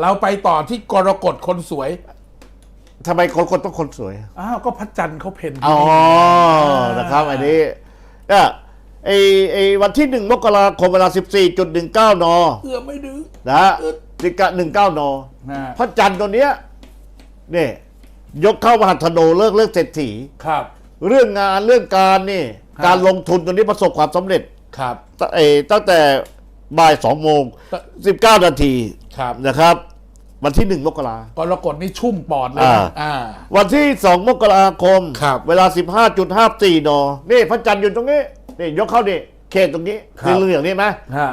เราไปต่อที่กรกฎคนสวยทำไมคนคนต้องคนสวย อ้าวก็พระจันทร์เขาเพ่นอ๋อที่นี่นะครับ อันนี้เนี่ยไอไอวันที่หนึ่งมกราคมเวลาสิบสี่จุดหนึ่งเก้านเอื้อไม่ดึงนะฮะสิกะหนึ่งเก้านนะพระจันทร์ตัวเนี้ยนี่ยกเข้ามหัฒโนเลิกเลิกเศรษฐีครับ เรื่องงานเรื่องการนี่ครับการลงทุนตัวนี้ประสบความสำเร็จครับตั้งเออตั้งแต่บ่ายสองโมงสิบเก้านาทีครับนะครับ วันที่หนึ่งมกรากรกฎนี่ชุ่มปอดเลยอ่านะอ่า วันที่สองมกราคม ครับเวลาสิบห้าจุดห้าสี่นนี่พระจันทร์อยู่ตรงนี้นี่ยกเข้าดิเขตตรงนี้ครับเหลืองๆนี่ไหมฮะ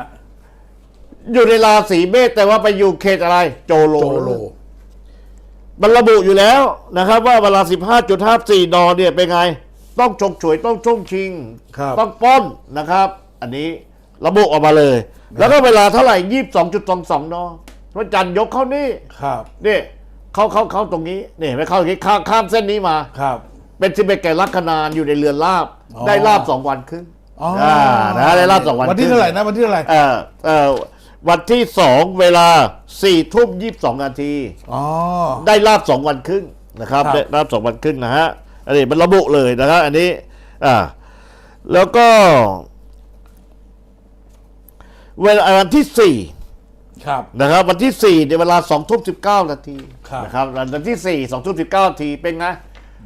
อยู่ในราศีเมษแต่ว่าไปอยู่เขตอะไร โจโล โจโล มันระบุอยู่แล้วนะครับว่าเวลา 15.54นเนี่ยเป็นไง ต้องชกฉวยต้องช่วงชิง ครับ ต้องปล้นนะครับ อันนี้ระบุออกมาเลย แล้วก็เวลาเท่าไหร่ 22.22 น พระจันทร์ยกเข้านี่ครับนี่เข้าเข้าเข้าตรงนี้นี่ไม่เข้าอย่างนี้ข้ามข้ามเส้นนี้มาครับ เป็นสิบเอ็ดแก่ลัคนานอยู่ในเรือนลาบอ๋อได้ลาบสองวันครึ่งอ๋ออ่านะได้ลาบสองวันวันที่ครึ่งเท่าไหร่นะวันที่เท่าไหร่เอ่อเอ่อวันที่สองเวลาสี่ทุ่มยี่สิบสองนาทีอ๋อได้ลาบสองวันครึ่งนะครับครับได้ลาบสองวันครึ่งนะฮะอันนี้มันระบุเลยนะครับอันนี้อ่าแล้วก็ เวลาวันที่สี่ ครับ นะครับ วันที่สี่ในเวลาสองทุ่มสิบเก้านาทีครับ นะครับวันที่สี่สองทุ่มสิบเก้านาทีเป็นไง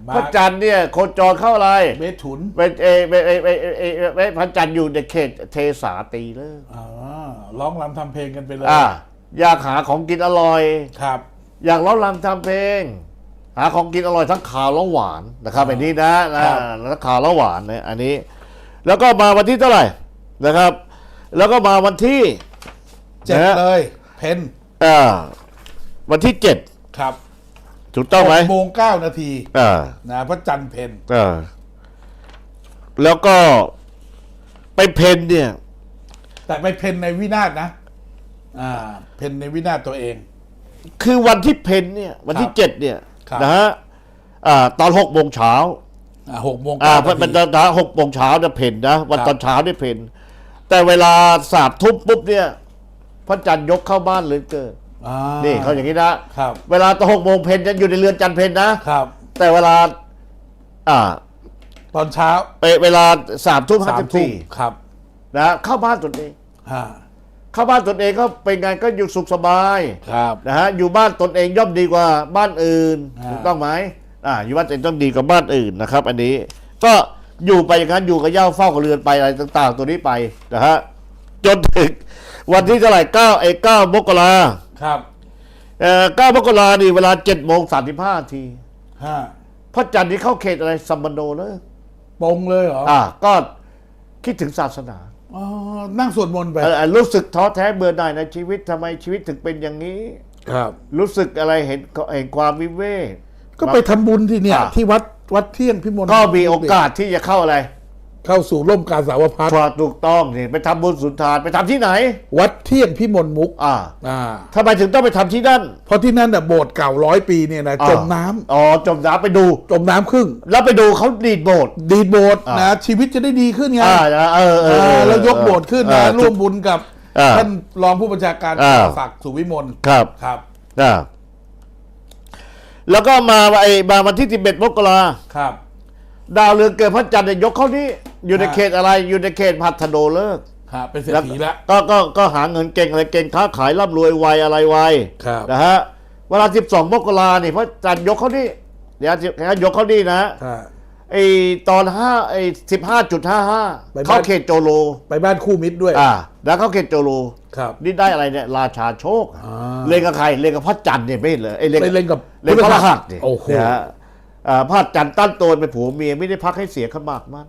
มาพระจันทร์เนี่ยโคจรเข้าอะไรเมถุนเป็นเอเอเอเอเอเอเอพระจันทร์อยู่ในเขตเทสาตีเลยอ่าร้องรำทำเพลงกันไปเลยอ่าอยากหาของกินอร่อย ครับ อยากร้องรำทำเพลง หาของกินอร่อยทั้งขาวและหวานนะครับอันนี้นะนะครับ ทั้งขาวและหวานเนี่ยอันนี้ แล้วก็มาวันที่เท่าไหร่นะครับ แล้วก็มาวันที่ เจ็ดนะฮะเลย เพนอ่าวันที่เจ็ดครับถูกต้องไหมกโมงเก้านาทีอ่านะพระจันทร์เพนอ่าแล้วก็ไปเพนเนี่ย แต่ไปเพนในวินาศนะ อ่า เพนในวินาศตัวเอง คือวันที่เพนเนี่ย วันที่ครับเจ็ดเนี่ยครับนะฮะอ่าตอนหกโมงเช้าอ่าหกโมงอ่าเก้าเป็นนาทีตอนหกโมงเช้าเนี่ยเพนนะวันครับตอนเช้าเนี่ยเพนแต่เวลาสามทุ่มปุ๊บเนี่ยพ ระจันทร์ยกเข้าบ้านเลยเกิดอ่านี่เขาอย่างนี้นะ ครับ เวลาตอนหกโมงเพนจะอยู่ในเรือนจันทร์เพนนะ ครับ แต่เวลา อ่าตอนเช้าไปเวลาสามทุ่มห้าสามสิบทุ่มสี่ครับนะเข้าบ้านตนเองอ่าเข้าบ้านตนเองก็เป็นไงก็อยู่สุขสบายครับ นะฮะอยู่บ้านตนเองย่อมดีกว่าบ้านอื่นอ่า ถูกต้องไหมอ่าอยู่บ้านตนเองต้องดีกว่าบ้านอื่นนะครับ อันนี้ก็อยู่ไปอย่างนั้นอยู่กับเหย่าเฝ้ากับเรือนไปอะไรต่าง ๆ ตัวนี้ไปนะฮะจนถึง วันที่เท่าไหร่เก้าไอ้เก้ามกราครับเอ่อเก้ามกรานี่เวลาเจ็ดโมงสามสิบห้าทีห้าพระจันทร์นี่เข้าเขตอะไรซัมบันโดเลยปงเลยเหรออ่าก็คิดถึงศาสนาอ๋อนั่งสวดมนต์ไปเอ่อรู้สึกท้อแท้เบื่อหน่ายในชีวิตทำไมชีวิตถึงเป็นอย่างนี้ ครับ รู้สึกอะไรเห็นเห็นความวิเวก ก็ไปทำบุญที่เนี่ย อ่า ที่วัดวัดเที่ยงพิมลก็มีโอกาสที่จะเข้าอะไร เข้าสู่ร่มกาสาวพัฒน์ถูกถูกต้องนี่ไปทำบุญสุนทานไปทำที่ไหน วัดเที่ยงพิมลมุกอ่าอ่าทำไมถึงต้องไปทำที่นั่น เพราะที่นั่นน่ะโบสถ์เก่าร้อยปีเนี่ยนะอ่าจมน้ำอ๋อจมน้ำไปดู จมน้ำครึ่ง แล้วไปดูเขาดีดโบสถ์ ดีดโบสถ์อ่านนะ ชีวิตจะได้ดีขึ้นไงอ่าเออเออเอออ่าแล้วยกโบสถ์ขึ้นนะอ่าร่วมบุญกับอ่าท่านรองผู้บัญชาการอ่าศักดิ์สุวิมลครับครับอ่าแล้วก็มาไอ้มาวันที่สิบเอ็ดมกราครับ ดาวเรืองเกิดพระจันทร์เนี่ยยกเข้านี่อยู่ในอ่าเขตอะไรอยู่ในเขตพัฒโดเลิกษ์ครับเป็นเศรษฐีแล้วก็ก็ก็หาเงินเก่งอะไรเก่งค้าขายร่ำรวยไวอะไรไวครับนะฮะเวลา 12 มกราเนี่ยพระจันทร์ยกเขานี่เดี๋ยวจะยกเขานี่นะครับไอตอนห้าไอสิบห้าจุดห้าห้าไปบ้านเข้าเขตโจโล ไปบ้านคู่มิตรด้วย อ่า แล้วเข้าเขตโจโลครับนี่ได้อะไรเนี่ยราชาโชคอ่าเล่นกับใครเล่นกับพระจันทร์เนี่ยไม่เห็นเลยไอ้ยเล่นไปเล่นกับเล่นกับพระรหัสเนี่ยโอ้โห นะฮะอ่าพระจันทร์ตั้นตัวเป็นผัวเมียไม่ได้พักให้เสียขมากมัน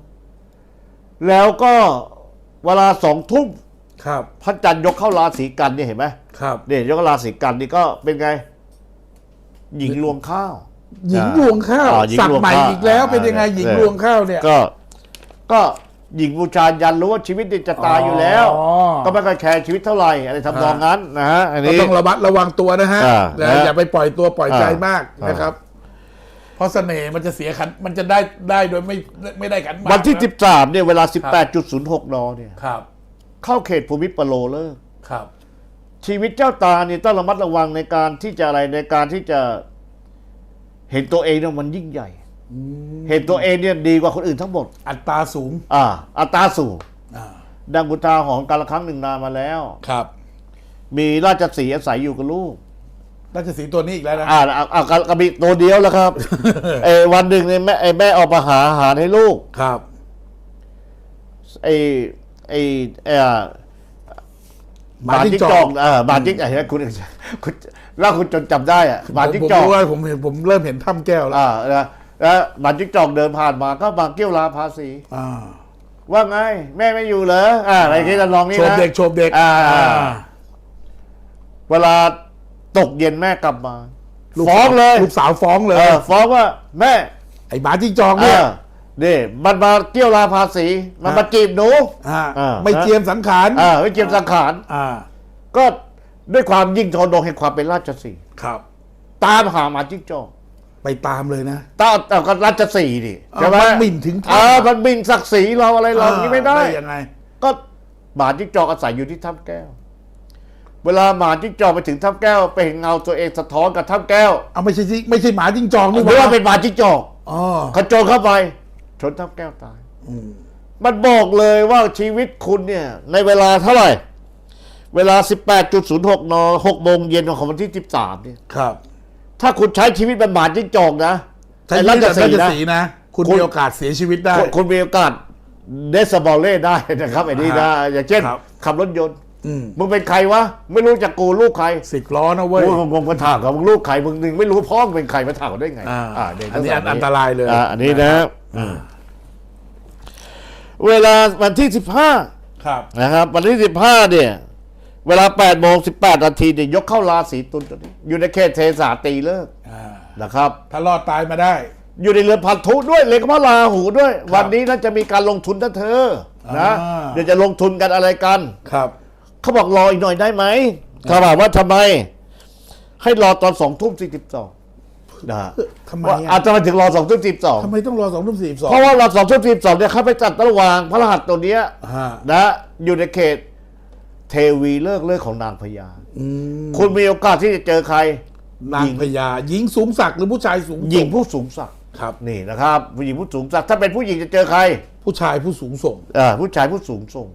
แล้วก็เวลาสองทุ่มครับพระจันทร์ยกเข้าราศีกันเนี่ยเห็นไหมครับเนี่ยยกเข้าราศีกันนี่ก็เป็นไง หญิงรวงข้าว หญิงรวงข้าวอ่าหญิงสักรวงใหม่ข้าวอีกแล้วอ่าเป็นยังไงหญิงเนี่ยรวงข้าวเนี่ย ก็ ก็หญิงบูชายันรู้ว่าชีวิตเนี่ยจะตายอยู่แล้ว อ๋อ ก็ไม่ค่อยแคร์ชีวิตเท่าไหร่อะไรทำนองนั้นนะฮะอันก็นี้ ต้องระมัดระวังตัวนะฮะอ่านะนะ อย่าไปปล่อยตัวปล่อยใจอ่ามมากอ่านนะครับเพ ราะเสน่ห์มันจะเสียขันมันจะได้ได้โดยไม่ไม่ได้ขันหมากวันที่ะ13เนี่ยเวลา 18.06นเนี่ยครับ เข้าเขตภูมิปโลเลิกษ์ครับ ชีวิตเจ้าตาเนี่ยต้องระมัดระวังในการที่จะอะไรในการที่จะเห็นตัวเองเนี่ยมันยิ่งใหญ่ เห็นตัวเองเนี่ยดีกว่าคนอื่นทั้งหมด อัตราสูงอ่าอัตราสูงอ่าดังบุตาของการละครั้งหนึ่งนานมาแล้ว ครับ มีราชสีห์อาศัยอยู่กับลูก ราชสีห์ตัวนี้อีกแล้วนะ อ่าเอาเอากระบี่ตัวเดียวแล้วครับ เออวันหนึ่งเนี่ยแม่ไอ้แม่ออกมาหาอาหารให้ลูก ครับ ไอ้ไอ้เอ่อหมาจิ้งจอก เออหมาจิ้งจอกเห็นไหมคุณคุณแล้วคุณจนจำได้อะหมาจิ้งผมจอกรู้ว่าผมเห็นผมเริ่มเห็นถ้ำแก้วแล้วอ่าแล้วแล้วหมาจิ้งจอกเดินผ่านมาก็มาเกี้ยวลาภาษี อ่า ว่าไง แม่ไม่อยู่เหรออ่าอะไรที่จะลองนี่โชนะบเด็กโชบเด็กอ่า เวลา ตกเย็นแม่กลับมา ลูกฟ้องเลย ลูกสาวฟ้องเลยเออฟ้องว่าแม่ไอ้หมาจิ้งจอกเอเนี่ยอนี่มันมาเกี่ยวลาภาษีมันฮะมาจีบหนู อ่าอ่า ไม่เจียมสังขารอ่าไม่เจียมสังขาร อ่าก็ด้วยความยิ่งทนงแห่งความเป็นราชสีห์ครับ ตามหาหมาจิ้งจอกไปตามเลยนะ ตามแต่ก็ราชสีห์ดิเอาใช่ไหมมันหมิ่นถึงอ่ามันหมิ่นศักดิ์ศรีเราอะไรเราอย่างนี้ไม่ได้ ยังไง ก็หมาจิ้งจอกอาศัยอยู่ที่ถ้ำแก้ว เวลาหมาจิ้งจอกไปถึงถ้ำแก้วไปเห็นเงาตัวเองสะท้อนกับถ้ำแก้วเอาไม่ใช่จิไม่ใช่หมาจิ้งจอกนี่หหรือว่าว่าเป็นหมาจิ้งจอกอ๋อเขาโจรเข้าไป ชนถ้ำแก้วตาย อืมมันบอกเลยว่าชีวิตคุณเนี่ย ในเวลาเท่าไหร่ เวลา 18.06น6โมงเย็นของวันที่ 13เนี่ยครับ ถ้าคุณใช้ชีวิตเป็นหมาจิ้งจอกนะใช้ไอ้ชีวิตแบบสีราชห์นะ สีห์นะ คุณคุณ มีโอกาสเสียชีวิตได้ คุณคุณมีโอกาสเดสบอลเล่ได้นะครับไอ้นี่นะ อย่างเช่น ครับ ขับรถยนต์อื มมึงเป็นใครวะ ไม่รู้จักกูลูกใครสิบล้อนะเว้ยกูงงมาถามกับมึงลูกใครมึงหนึ่งไม่รู้พ่อมึงเป็นใครมาถามกันได้ไงอ่าเดี๋ยวอันนี้ต้งอันอันตรายเลยอ่าอันนี้นะอืมเวลาวันที่15ครับนะครับ วันที่15เนี่ย เวลา8โมง18นาทีเนี่ยยกเข้าราศีตุลตัวนี้อยู่ในเขตเทสาตีเลิกษ์อ่านะครับ ถ้ารอดตายมาได้ อยู่ในเรือนพันธุด้วยเลขพระราหูด้วย วันนี้น่าจะมีการลงทุนนะเธอนะอ่าเดี๋ยวจะลงทุนกันอะไรกันครับ เขาบอกรออีกหน่อยได้ไหมเขาถามว่าทำไม ให้รอตอนสองทุ่มสี่สิบสองนะฮะทำไมว่าอะอาจจะมาถึงรอสองทุ่มสิบสองทำไมต้องรอสองทุ่มสี่สองเพราะว่าเราสองทุ่มสิบสองเนี่ยเขาไปจัดระหว่างพระรหัสตัวเนี้ย ฮะนะ อยู่ในเขต เทวีเลิกเลิกของนางพญาอืมคุณมีโอกาสที่จะเจอใคร นางพญาหญิงสูงศักดิ์หรือผู้ชายสูงหญิงส่ผู้สูงศักดิ์ครับ นี่นะครับผู้หญิงผู้สูงศักดิ์ถ้าเป็นผู้หญิงจะเจอใครผู้ชายผู้สูงส่ง เอ่อผู้ชายผู้สูงส่ง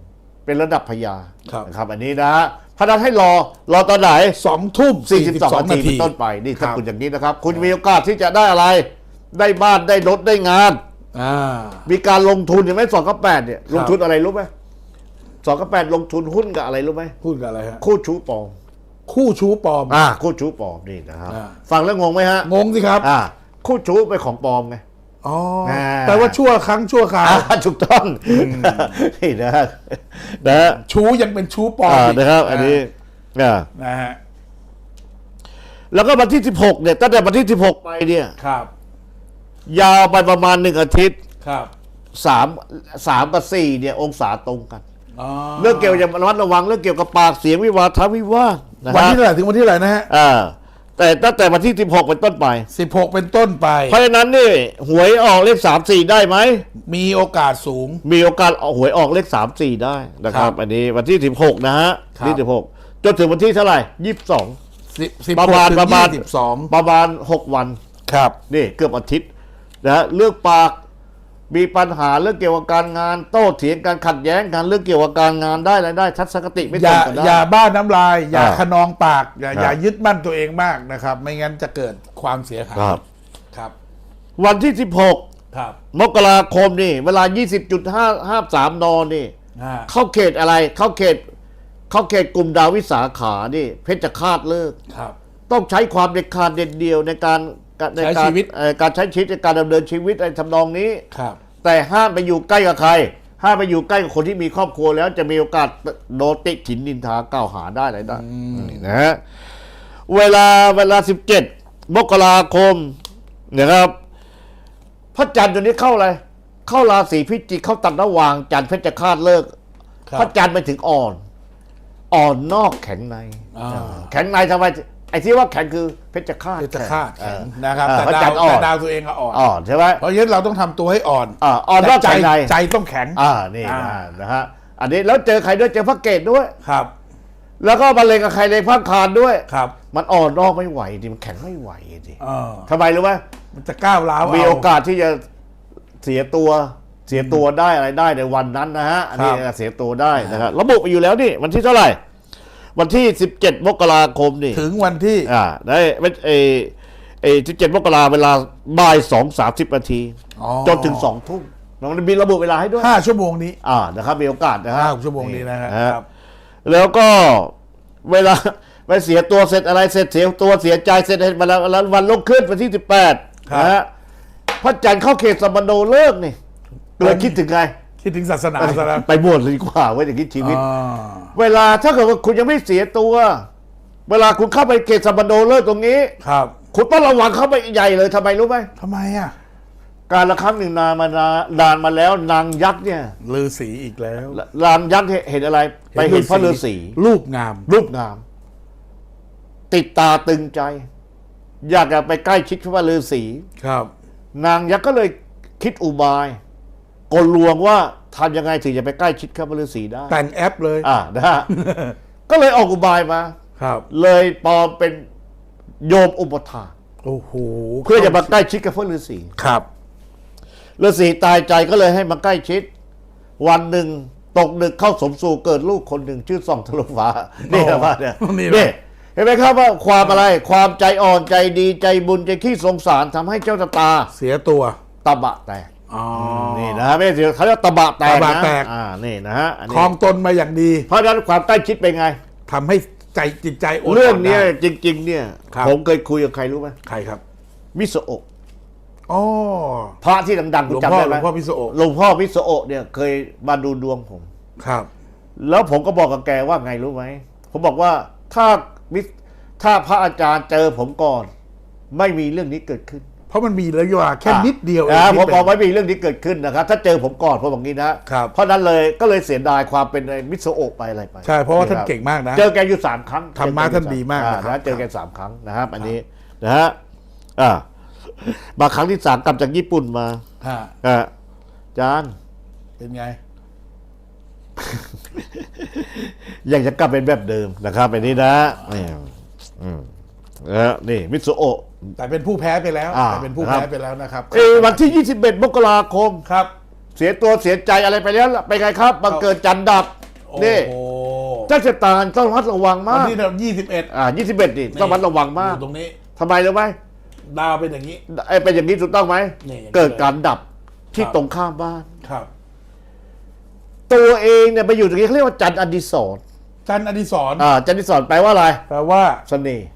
เป็นระดับพญาครับ นะครับ อันนี้นะพระนันให้รอรอตอนไหน สองทุ่มสี่สิบสอง42 นานาทีที เป็นต้นไปนี่ครัถ้าบคุณอย่างนี้นะครับ คุณมีโอกาสที่จะได้อะไร ได้บ้านได้รถได้งาน อ่า มีการลงทุนเห็นไหมสองกับแปดเนี่ยครับลงทุนอะไรรู้ไหมสองกับแปดลงทุนหุ้นกับอะไรรู้ไหมพูดกับอะไรฮะ คู่ชู้ปลอมคู่ชู้ปลอม อ่าคู่ชู้ปลอมนี่นะครับอ่า ฟังแล้วงงไหมฮะงงสิครับ อ่าคู่ชู้เป็นของปลอมไง อ๋ออ่าแปลว่าชั่วครั้งชั่วคราวอ่าถูกต้องนี่นะฮะนะฮะชู้ยังเป็นชู้ปลอมอ่าอีกนะครับ อันนี้อ่านะฮะแล้วก็วันที่16เนี่ยตั้งแต่วันที่16ไปเนี่ยครับ ยาวไปประมาณหนึ่งอาทิตย์ครับสามสามกับสี่เนี่ย องศาตรงกันอ๋อเรื่องเกี่ยวกับระมัดระวังเรื่องเกี่ยวกับปากเสียงวิวาทะวิวาทนะวันฮะที่เท่าไหร่ถึงวันที่เท่าไหร่นะฮะอ่า แต่ตั้งแต่วันที่ 16 เป็นต้นไปสิบหกเป็นต้นไป เพราะฉะนั้นนี่หวยออกเลขสามสี่ได้ไหม มีโอกาสสูง มีโอกาสออกหวยออกเลขสามสี่ได้นะคครัรับบอันนี้วันที่ 16 นะฮะครับที่16 จนถึงวันที่เท่าไหร่ยี่สิบสองสิบสิบประหกมาณถึงประมาณยี่สิบสองประมาณ 6 วัน ครับ นี่เกือบอาทิตย์นะฮะเรื่องปาก มีปัญหาเรื่องเกี่ยวกับการงาน โต้เถียงการขัดแย้งกันเรื่องเกี่ยวกับการงานได้รายได้ทัศนคติไม่อตรย่างกันได้ อย่าบ้าน้ำลาย อย่าอ่าขนองปาก อย่าครับ อย่ายึดมั่นตัวเองมากนะครับ ไม่งั้นจะเกิดความเสียหายครับ ครับวันที่ครับ16มกราคมนี่ เวลา 20.553นนี่ อ่าเข้าเขตอะไร เข้าเขต เข้าเขตกลุ่มดาววิสาขานี่ เพชรฆาตเลิก ครับ ต้องใช้ความเด็ดขาดเด็ดเดียวในการ ในใช้การชีวิต เอ่อการใช้ชีวิตในการดำเนินชีวิตในทำนองนี้ ครับ แต่ห้ามไปอยู่ใกล้กับใคร ห้ามไปอยู่ใกล้กับคนที่มีครอบครัวแล้วจะมีโอกาสโดนติฉินนินทากล่าวหาได้อะไรได้นี่นะฮะเวลาเวลา 17 มกราคมนะครับ พระจันทร์ตัวนี้เข้าอะไร เข้าราศีพิจิกเข้าตัดระหว่างจันทร์เพชรฆาตเลิก ครับ พระจันทร์ไปถึงอ่อน อ่อนนอกแข็งในอ่า แข็งในทำไม ไอ้ที่ว่าแข็งคือเพชรฆาตเพชรฆาตแข็งเออนะครับเออแต่พระดาจัวนทร์อ่อแต่นดาวตัวเองก็อ่อนอ่อนใช่ไหมเพราะฉะนั้นเราต้องทำตัวให้อ่อนอ่าอ่อนนแต่อกใจแข็งในใจต้องแข็งอ่านี่อ่านะนะฮะอันนี้แล้วเจอใครด้วยเจอพระเกตด้วยครับ แล้วก็มะเร็งกับไข่ในภาคคานด้วยครับ มันอ่อนนอกไม่ไหวดิมันแข็งไม่ไหวดิเออทำไมรู้ไหมมันจะก้าวร้าวมีเโอกาสที่จะเสียตัวเสียตัวได้อะไรได้ในวันนั้นนะฮะอันนี้ครับเสียตัวได้นะครับระบุไปอยู่แล้วนี่วันที่เท่าไหร่ วันที่ 17 มกราคมนี่ถึงวันที่อ่าได้ไม่เอเอสิบเจ็ดมกราเวลาบ่ายสองสามสิบนาทีอ๋อจนถึงสองทุ่มน้องมีระบุเวลาให้ด้วยห้าชั่วโมงนี้อ่านะครับมีโอกาสนะฮะห้าชั่วโมงนี้นะฮะฮครับ แล้วก็เวลาไปเสียตัวเสร็จอะไรเสร็จเสียตัวเสียใจเสร็จมาแล้วแล้ววันลงขึ้นวันที่สิบแปดนะฮะพระจันทร์เข้าเขตสมโนเลิกนี่เลยคิดถึงไง คิดถึงศาสนาซะแล้วไปบวชเลยดีกว่าไว้อย่างนี้ชีวิต อ่าเวลาถ้าเกิดว่าคุณยังไม่เสียตัว เวลาคุณเข้าไปเขตสมโนเลิกตรงนี้ ครับคุณต้องระวังเข้าไปใหญ่เลยทำไมรู้ไหมทำไมอะการละครั้งหนึ่งนานมานานนานมาแล้วนางยักษ์เนี่ยลือสีอีกแล้วนางยักษ์เห็นอะไร ไปเห็นพระฤาษีรูปงาม รูปงาม ติดตาตึงใจ อยากจะไปใกล้ชิดพระฤาษีครับ นางยักษ์ก็เลยคิดอุบาย กลลวงว่าทำยังไงถึงจะไปใกล้ชิดพระฤาษีได้ แต่งแอปเลย อ่านะฮะ ก็เลยออกอุบายมา ครับ เลยปลอมเป็นโยมอุปถากโอ้โหเพื่อจะมาใกล้ชิดกับพระฤาษีครับ ฤาษีตายใจก็เลยให้มาใกล้ชิด วันหนึ่งตกดึกเข้าสมสู่เกิดลูกคนหนึ่งชื่อส่องทะลุฟ้านี่นะว่าเนี่ยนี่นี่เห็นไหมครับว่าความอะไรความใจอ่อนใจดีใจบุญใจขี้สงสารทำให้เจ้าชะตาเสียตัวตะบะแตก อ๋อ นี่นะฮะไม่ใช่เสียเขาเรียกตะบะแตกตะบะนะแตก อ่านี่นะฮะอันคนี้ลองตนมาอย่างดีเพราะฉะนั้นความใกล้ชิดเป็นไง ทำให้ใจจิตใจโอนเรื่องเนี้ยได้จริง ๆ เนี่ย ครับ ผมเคยคุยกับใครรู้ไหมใครครับมิโซโอะอ๋อพระที่ดังๆหลคุณวงจำพ่อได้หไหลมวงพ่อพิโสโอะหลวงพ่อมิโซโอะเนี่ยเคยมาดูดวงผม ครับ แล้วผมก็บอกกับแกว่าไงรู้ไหม ผมบอกว่าถ้ามิถ้าพระอาจารย์เจอผมก่อน ไม่มีเรื่องนี้เกิดขึ้น เพราะมันมีระยะเวลาแค่นิดเดียวเองนะที่ผมเป็นบอกไม่มีเรื่องนี้เกิดขึ้นนะครับ ถ้าเจอผมก่อนผมบอกงี้นะครับเพราะนั้นเลยก็เลยเสียดายความเป็นไอ้มิโซโอะไปอะไรไป ใช่ เพราะว่าท่านคบเก่งมากนะ เจอแกอยู่สามครั้งธรรมะท่านดีมากอ่นะครับนะเจอแกสามครั้งนะครับอันนี้นะฮะอ่ามาครั้งที่สามกลับจากญี่ปุ่นมาฮะอ่าจานเป็นไงอยากจะกลับเป็นแบบเดิมนะครับอันนี้นะนี่อืมนะนี่มิโซโอะ แต่เป็นผู้แพ้ไปแล้วอ่าแต่เป็นผู้ครับแพ้ไปแล้วนะครับเออวันที่ 21 มกราคม ครับ เสียตัวเสียใจอะไรไปแล้วล่ะไปไงครับบังเกิดจันทร์ดับโอ้นี่โหเจ้าชะตาต้องระมัดระวังวัมานกที่เรายี่สิบเอ็ดอ่า21นี่ต้องระมัดระวังมากตรงนี้ ทำไมรู้ไหมดาวเป็นอย่างนี้ ไอ้เป็นอย่างนี้ถูกต้องไหมนี่อย่างนี้เกิดการดับที่ครับ ตรงข้ามบ้าน ครับ ตัวเองเนี่ยไปอยู่ตรงนี้เขาเรียกว่าจันทร์อดิศรจันทร์อดิศรอ่าจันทร์อดิศรแปลว่าอะไรแปลว่า เสน่ห์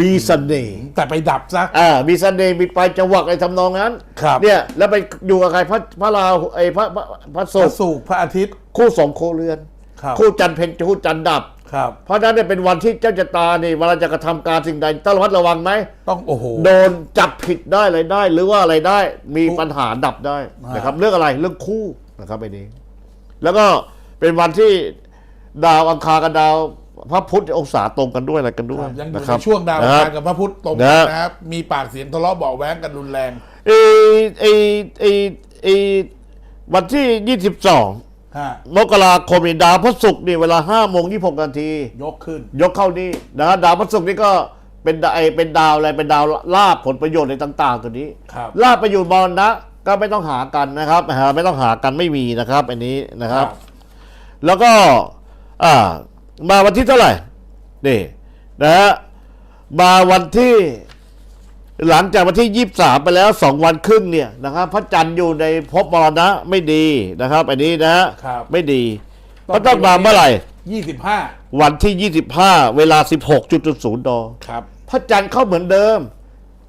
มีเสน่ห์แต่ไปดับซะอ่ามีเสน่ห์มีปลายจวักอะไรทำนองนั้นครับเนี่ย แล้วไปอยู่กับใครพระพระราหูไอ้พระพระพระพศุระกร์ศุกร์พระอาทิตย์ คู่สองโคเรือน ครับ คู่จันทร์เพ็ญคู่จันทร์ดับ ครับ เพราะฉะนั้นเนี่ยเป็นวันที่เจ้าชะตานี่เวลาจะกระทำการสิ่งใดต้องระมัดระวังไหม ต้องโอ้โห โดนจับผิดได้อะไรได้ หรือว่าอะไรได้มีปัญหาดับได้อ่านนะครับ เรื่องอะไรเรื่องคู่นะครับไอ้นี้ แล้วก็เป็นวันที่ดาวอังคารกับดาว พระพุธองศาตรงกันด้วยอะไรกันด้วยยังอนะยู่ครับ ในช่วงดาวอันะงคคารัรบกับพระพุธตรงนะกันนะครับ มีปากเสียงทะเลาะเบาะแว้งกันรุนแรงเอไอไอไอวันที่ 22 ฮะมกราคมนี่ดาวพระศุกร์นี่เวลา5โมง26นาที ยกขึ้น ยกเข้านี่นะดาวพระศุกร์นี่ก็เป็นดาไอเป็นดาวอะไรเป็นดาวลาบผลประโยชน์ในต่าง ๆ ตัวนี้ครับ ลาบประโยชน์มรณะก็ไม่ต้องหากันนะครับหาไม่ต้องหากันไม่มีนะครับ อันนี้นะครับ แล้วก็อ่า มาวันที่เท่าไหร่นี่นะฮะมาวันที่หลังจากวันที่ยี่สามไปแล้วสองวันครึ่งเนี่ยนะครับพระจันทร์อยู่ในภพมรณะไม่ดีนะครับ อันนี้นะฮะครับ ไม่ดีต้องก็ต้องมาเมื่อไหร่ ยี่สิบห้าวันที่ 25 เวลา 16.00ดอครับ พระจันทร์เข้าเหมือนเดิม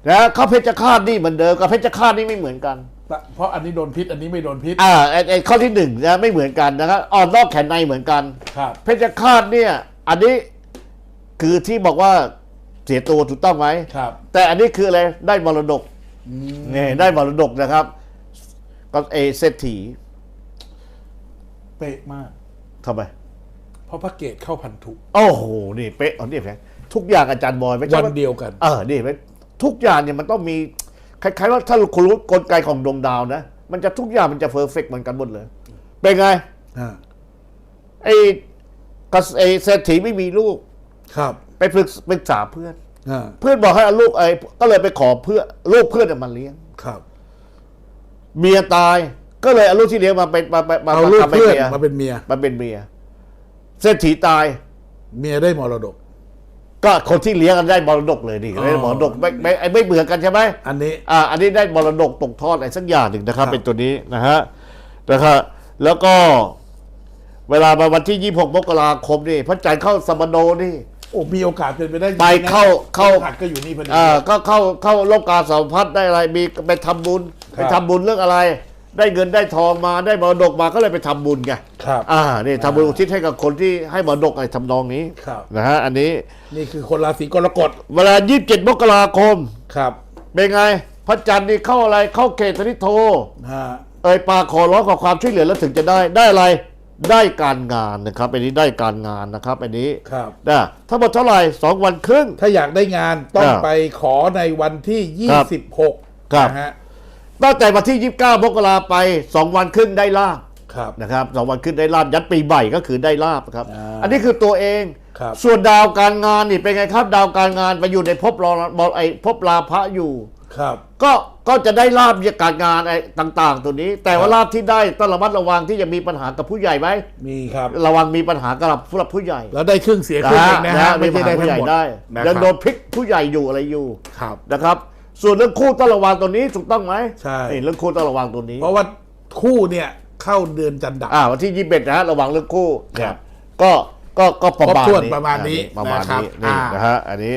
นะเข้าเพชฌฆาตนี่เหมือนเดิมกับเพชฌฆาตนี่ไม่เหมือนกัน เพราะอันนี้โดนพิษอันนี้ไม่โดนพิษ อ่าไอ้ไอ้ข้อที่หนึ่งนะไม่เหมือนกันนะครับอ่อนนอกแขนในเหมือนกัน ครับ เพชฌฆาตเนี่ย อันนี้คือที่บอกว่าเสียตัวถูกต้องไหมครับ แต่อันนี้คืออะไรได้มรดกนี่ได้มรดกนะครับก็เอเศรษฐีเป๊ะมาก ทำไม เพราะพระเกตเข้าพันธุ โอ้โห นี่เป๊ะอ๋อนี่แพงทุกอย่างอาจารย์บอยไม่ใช่วันว่าเดียวกัน เออนี่ไหมทุกอย่างเนี่ยมันต้องมี คล้ายๆว่าถ้าคุณรู้กลไกของดวงดาวนะ มันจะทุกอย่างมันจะเพอร์เฟกเหมือนกันหมดเลย เป็นไงฮะไอ้กษเอเศรษฐีไม่มีลูก ครับไปปรึกปรึกษาเพื่อน อ่าเพื่อนบอกให้เอาลูกไอ้ก็เลยไปขอเพื่อนลูกเพื่อนมาเลี้ยง ครับเมียตายก็เลยเอาลูกที่เลี้ยงมาเป็นมามามาเอาลูกทำป็เพื่อนมียมาเป็นเมีย มาเป็นเมีย เศรษฐีตายเมียได้มรดก ก็คนที่เลี้ยงกันได้มรดกเลยดิอ๋อได้มรดกไม่ไม่ไอ้ไม่เหมือนกันใช่ไหมอันนี้อ่าอันนี้ได้มรดกตกทอดอะไรสักอย่างหนึ่งนะครับครับ เป็นตัวนี้นะฮะนะครับแล้วก็เวลามาวันที่ 26 มกราคมนี่พระจันทร์เข้าสมโนนี่โอ้มีโอกาสเป็นไปได้ไปเข้าเข้าหัดก็อยู่นี่พอดีอ่าก็เข้าเข้าร่วมการสัมพันธ์ได้อะไรมีไปทำบุญครับไปทำบุญเรื่องอะไร ได้เงินได้ทองมาได้มรดกมาก็เลยไปทำบุญไงครับอ่านี่ทำบุญอุทิศให้กับคนที่ให้มรดกอะไรทำนองนี้ครับนะฮะอันนี้นี่คือคนราศีกรกฎเวลา 27 มกราคมครับเป็นไงพระจันทร์นี่เข้าอะไรเข้าเขตธนิโทฮะเอ่ยปากขอร้องขอความช่วยเหลือแล้วถึงจะได้ได้อะไรได้การงานนะครับอันนี้ได้การงานนะครับอันนี้ครับนะทั้งหมดเท่าไหร่สองวันครึ่งถ้าอยากได้งานต้องครับไปขอในวันที่ครับ26ครับนะฮะ ตั้งแต่วันที่ 29มกราไป 2 วันครึ่งได้ลาบครับ นะครับสองวันครึ่งได้ลาบยัดปีใหม่ก็คือได้ลาบครับ อ่าอันนี้คือตัวเอง ครับ ส่วนดาวการงานนี่เป็นไงครับ ดาวการงานไปอยู่ในภพรอบไอ้ภพลาภะอยู่ ครับ ก็ก็จะได้ลาบจากการงานไอ้ต่าง ๆ ตัวนี้ แต่ว่าครับ ลาบที่ได้ต้องระมัดระวังที่จะมีปัญหากับผู้ใหญ่ไหมมีครับ ระวังมีปัญหากับผู้หลักผู้ใหญ่แล้วได้ครึ่งเสียครึ่งเองนะฮะไม่มีใช่ปัญได้หาทั้ผู้งใหญ่หมดได้นะคยังรับโดนพลิกผู้ใหญ่อยู่อะไรอยู่ ครับ นะครับ ส่วนเรื่องคู่ต้องระวังตัวนี้ถูกต้องไหมใช่ นี่เรื่องคู่ต้องระวังตัวนี้เพราะว่าคู่เนี่ยเข้าเดือนจันดับ อ่าวันที่ยี่สิบเอ็ดนะฮะระวังเรื่องคู่ครับก็ก็ก็ประมาณครบถ้วนนี้ประมาณนี้ประมาณนะครับนี้นี่อ่าน นะฮะอันนี้